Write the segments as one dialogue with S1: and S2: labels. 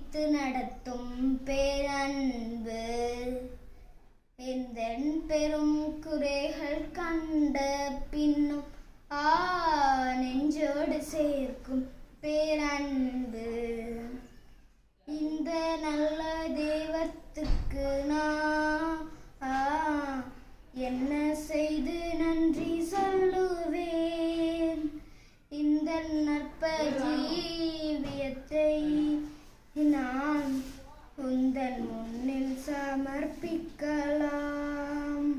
S1: மதித்து நடத்தும் பேரன்பு. எந்தன் பெரும் குறைகள் கண்ட பின்னும் ஆ நெஞ்சோடு சேர்க்கும் பேரன்பு. இந்த நல்ல தெய்வத்துக்கு நான் என்ன செய்து நன்றி சொல்லுவேன்? இந்த நற்ப ஜீவியத்தை நான் உந்தன் முன்னில் சமர்ப்பிக்கலாம்.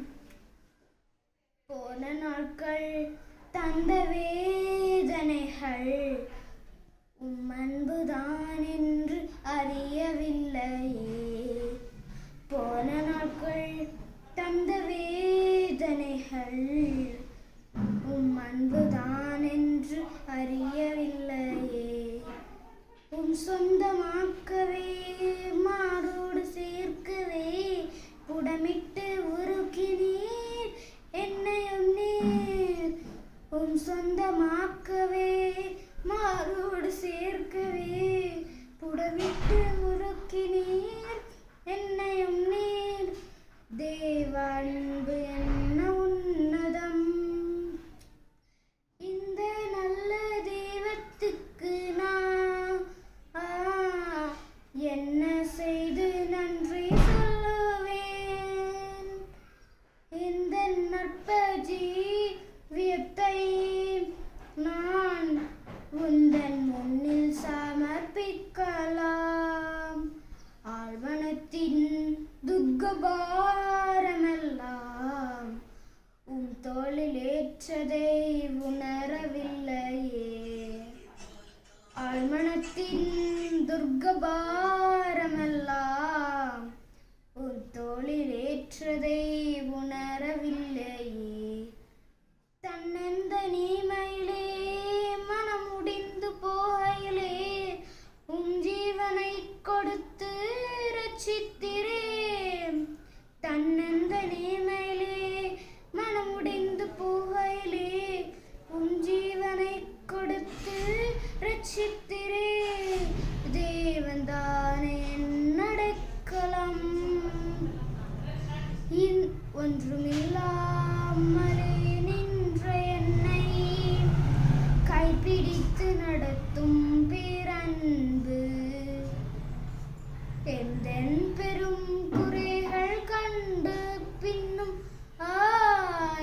S1: போன நாட்கள் தந்த வேதனைகள் உம் அன்புதான் என்று அறியவில்லையே. போன நாட்கள் தந்த வேதனைகள் சொந்தமாக்கவே மாறோடு சேர்க்கவே புடமிட்டு உருக்கினீர். என்னையும் நீர் உம் சொந்தமாக்கவே மாறோடு சேர்க்கவே புடமிட்டு உருக்கினீர். என்னையும் நீர் தேவன்பு என்ன உன்னதம் இந்த நல்ல தெய்வத்துக்கு நான் ஆ, என்ன செய்து நன்றி சொல்லுவேன் இந்த நற்ப ஜீவியத்தை நான் உந்தன் முன்னில் சமர்ப்பிக்கலாம் ஆழ்வனத்தின் துக்கபாரமெல்லாம் உன் தோளில் ஏற்றதை உணரவில்லையே. ஆழ்மனத்தின் துர்கபாரமெல்லாம் உன் ஒன்றுமில்லாமலே நின்ற என்னை. கைப்பிடித்து நடத்தும் பேரன்பு. எந்தன் பெரும் குறைகள் கண்டு பின்னும் ஆ